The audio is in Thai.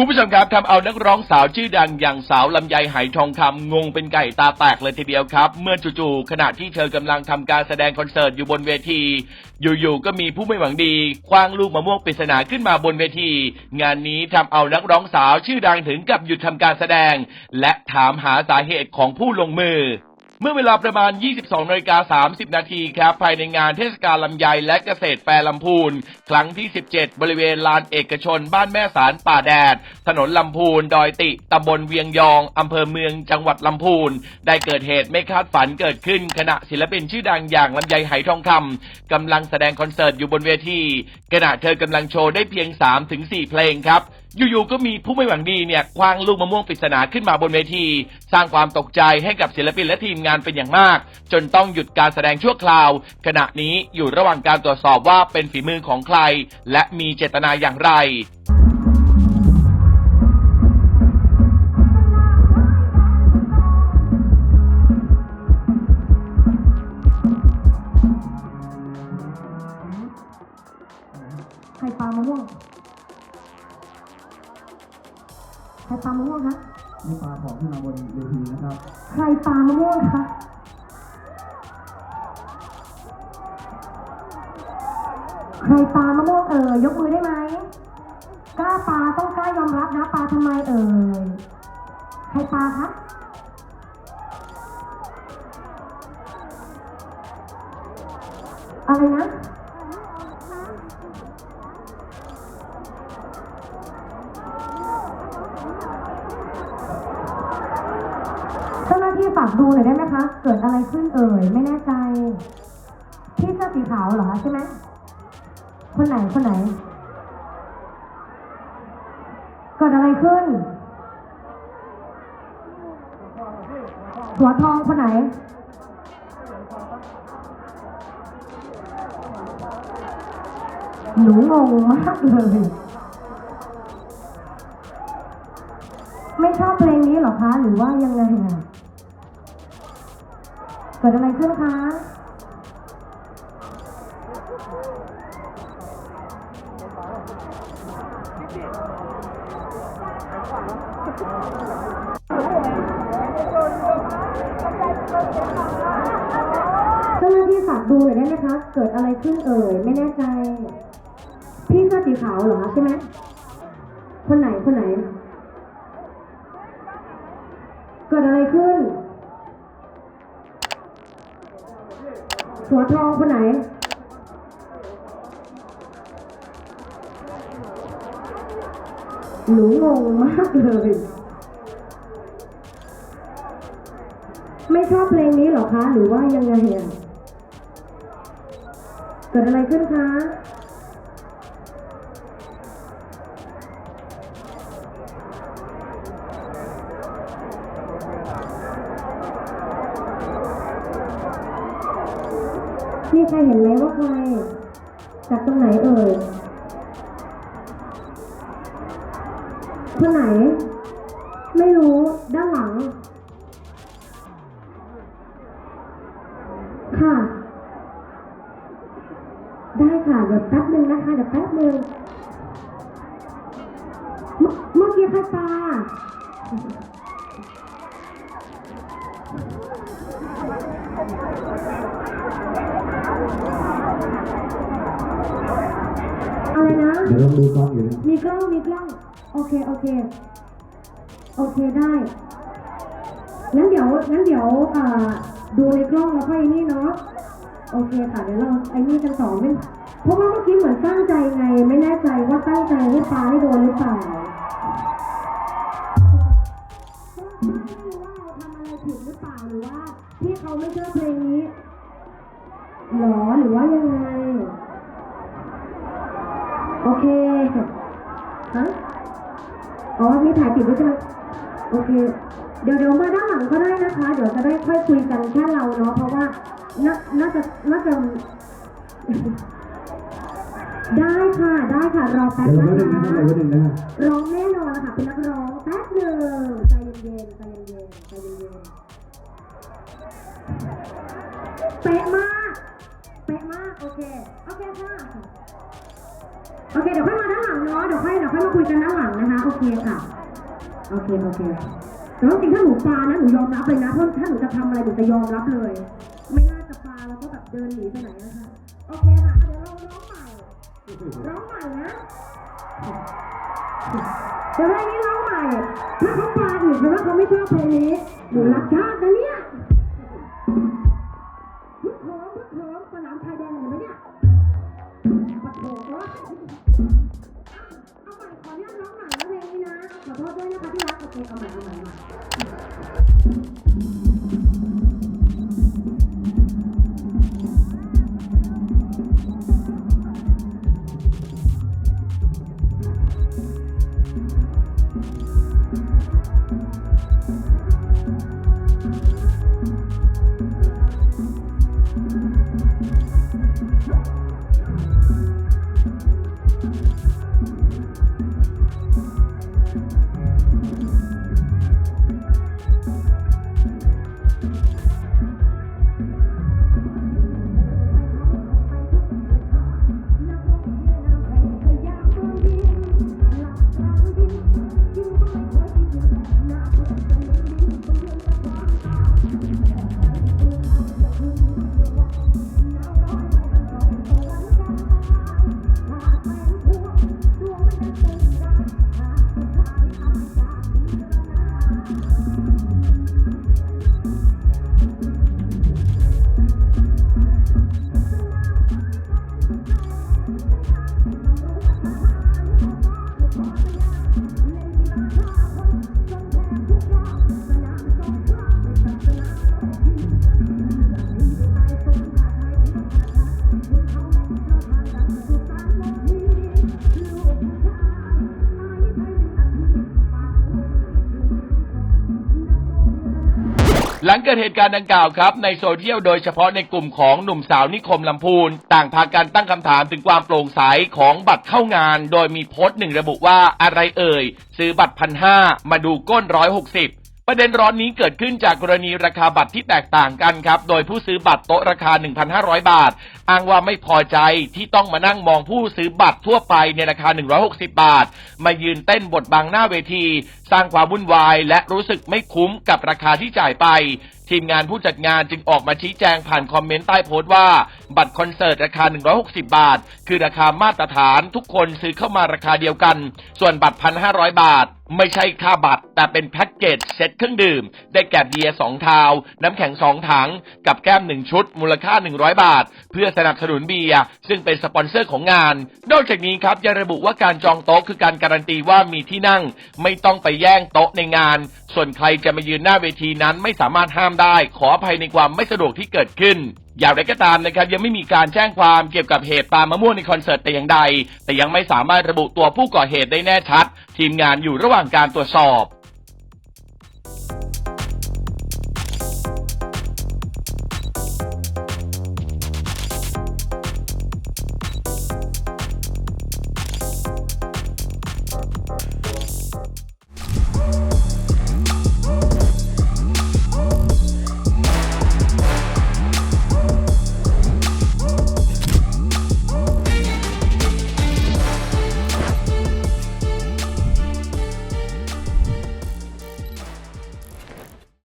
คุณผู้ชมครับทำเอานักร้องสาวชื่อดังอย่างสาวลำไยไหทองคำงงเป็นไก่ตาแตกเลยทีเดียวครับ เมื่อจู่ๆขณะที่เธอกำลังทำการแสดงคอนเสิร์ตอยู่บนเวที อยู่ๆก็มีผู้ไม่หวังดี คว้างลูกมะม่วงปริศนาขึ้นมาบนเวที งานนี้ทำเอานักร้องสาวชื่อดังถึงกับหยุดทำการแสดง และถามหาสาเหตุของผู้ลงมือ เมื่อเวลาประมาณ 22นาฬิกา30 นาทีครับ ภายในงานเทศกาลลำไยและเกษตรแฟร์ลำพูน ครั้งที่ 17 บริเวณลานเอกชน บ้านแม่สารป่าแดด ถนนลำพูน ดอยติ ตำบลเวียงยอง อำเภอเมือง จังหวัดลำพูน ได้เกิดเหตุไม่คาดฝันเกิดขึ้น ขณะศิลปินชื่อดังอย่างลำไยไหทองคำกำลังแสดงคอนเสิร์ตอยู่บนเวที ขณะเธอกำลังโชว์ได้เพียง 3-4 เพลงครับ อยู่ๆก็มีผู้ไม่หวังดีเนี่ยคว้างลูกมะม่วงปริศนาขึ้นมาบนเวที สร้างความตกใจให้กับศิลปินและทีมงานเป็นอย่างมาก จนต้องหยุดการแสดงชั่วคราว ขณะนี้อยู่ระหว่างการตรวจสอบว่าเป็นฝีมือของใคร และมีเจตนาอย่างไรใครปามะม่วง ใครปามะม่วงคะ นี่ปลาของขึ้นมาบนเวทีนะครับ ใครปามะม่วงคะใครปามะม่วงเอ่ยยกมือได้ไหมกล้าปาต้องกล้ายอมรับนะปาทำไมเอ่ยใครปาคะอะไรนะ ฝากดูหน่อยได้ไหมคะ เกิดอะไรขึ้นเอ่ย ไม่แน่ใจ พี่เสื้อสีขาวเหรอใช่ไหม คนไหนคนไหน เกิดอะไรขึ้น หัวทองคนไหน หนูงงมากเลย ไม่ชอบเพลงนี้เหรอคะ หรือว่ายังไงอะ เกิดอะไรขึ้นคะ เจ้าหน้าที่ฝากดูหน่อยได้ไหมคะ เกิดอะไรขึ้นเอ่ย ไม่แน่ใจ พี่เสื้อสีขาวเหรอใช่ไหม คนไหนคนไหน เกิดอะไรขึ้น หัวทองคนไหน หนูงงมากเลย ไม่ชอบเพลงนี้หรอคะ หรือว่ายังไงเกิดอะไรขึ้นคะ มีใครเห็นไหมว่าใคร จากตรงไหนเอ่ยคนไหน ไม่รู้ด้านหลัง ค่ะ ได้ค่ะ เดี๋ยวแป๊บหนึ่งนะคะ เดี๋ยวแป๊บหนึ่งเมื่อเมื่อกี้ใครปลา ดูกล้องอยู่นะมีกล้อง มีกล้อง โอเค โอเค โอเคได้งั้นเดี๋ยวงั้นเดี๋ยวอ่าดูในกล้องแล้วค่อยไอ้นี่เนาะ โอเคค่ะ เดี๋ยวเราไอ้นี่กันต่อไม่เพราะว่าเมื่อกี้เหมือนตั้งใจไง ไม่แน่ใจว่าตั้งใจให้ปลาให้โดนหรือเปล่าไม่รู้ว่าเราทำอะไรผิดหรือเปล่าหรือว่าที่เขาไม่ชอบเพลงนี้หรอหรือว่ายังไง โอเค ฮะอ๋อมีถ่ายติดด้วยใช่ไหมโอเค เดี๋ยวเดี๋ยวมาด้านหลังก็ได้นะคะ เดี๋ยวจะได้ค่อยคุยกันแค่เราเนาะ เพราะว่าน่าน่าจะน่าจะ ได้ค่ะ ได้ค่ะ รอแป๊บเดี๋ยวนะเราไว้หนึ่งคะนะครับเราไว้หนึ่งนะ ร้องแน่นอนค่ะ เป็นนักร้องแป๊บหนึ่งใจเย็นๆใจเย็นๆใจเย็นๆเป๊ะมาก เป๊ะมาก โอเค โอเคค่ะ โอเคเดี๋ยวค่อยมาด้านหลังเนาะเดี๋ยวค่อยเดี๋ยวค่อยมาคุยกันด้านหลังนะคะโอเคค่ะโอเคโอเคแต่ว่าจริงถ้าหนูปานะหนูยอมรับเลยนะเพราะถ้าหนูจะทำอะไรหนูจะยอมรับเลย ไม่น่าจะปาแล้วก็แบบเดินหนีไปไหนนะคะโอเคค่ะเดี๋ยวเราร้องใหม่ร้องใหม่นะเดี๋ยวเพลงนี้ร้องใหม่ถ้าเขาปาอีกแปลว่าเขาไม่ชอบเพลงนี้หนูรักชาตินะเนี่ย เคเอาใหม่เอาใหม่เอาใหม่ หลังเกิดเหตุการณ์ดังกล่าวครับ ในโซเชียลโดยเฉพาะในกลุ่มของหนุ่มสาวนิคมลำพูน ต่างพากันตั้งคำถามถึงความโปร่งใสของบัตรเข้างาน โดยมีโพสต์หนึ่งระบุว่าอะไรเอ่ย ซื้อบัตรพันห้ามาดูก้นร้อยหกสิบประเด็นร้อนนี้เกิดขึ้นจากกรณีราคาบัตรที่แตกต่างกันครับ โดยผู้ซื้อบัตรโต๊ะราคา 1,500 บาท อ้างว่าไม่พอใจที่ต้องมานั่งมองผู้ซื้อบัตรทั่วไปในราคา 160 บาท มายืนเต้นบทบังหน้าเวที สร้างความวุ่นวายและรู้สึกไม่คุ้มกับราคาที่จ่ายไป ทีมงานผู้จัดงานจึงออกมาชี้แจงผ่านคอมเมนต์ใต้โพสต์ว่า บัตรคอนเสิร์ตราคา 160 บาท คือราคามาตรฐานทุกคนซื้อเข้ามาราคาเดียวกัน ส่วนบัตร 1,500 บาท ไม่ใช่ค่าบัตร แต่เป็นแพ็กเกจเซ็ตเครื่องดื่ม ได้แก่เบียร์2ทาว น้ำแข็ง 2 ถัง กับแก้ม 1 ชุด มูลค่า 100 บาท เพื่อสนับสนุนเบียร์ซึ่งเป็นสปอนเซอร์ของงาน นอกจากนี้ครับยังระบุว่าการจองโต๊ะคือการการันตีว่ามีที่นั่งไม่ต้องไปแย่งโต๊ะในงาน ส่วนใครจะมายืนหน้าเวทีนั้นไม่สามารถห้ามได้ ขออภัยในความไม่สะดวกที่เกิดขึ้นอย่างไรก็ตามนะครับยังไม่มีการแจ้งความเกี่ยวกับเหตุปาล์มมะม่วงในคอนเสิร์ตแต่อย่างใด แต่ยังไม่สามารถระบุตัวผู้ก่อเหตุได้แน่ชัด ทีมงานอยู่ระหว่างการตรวจสอบ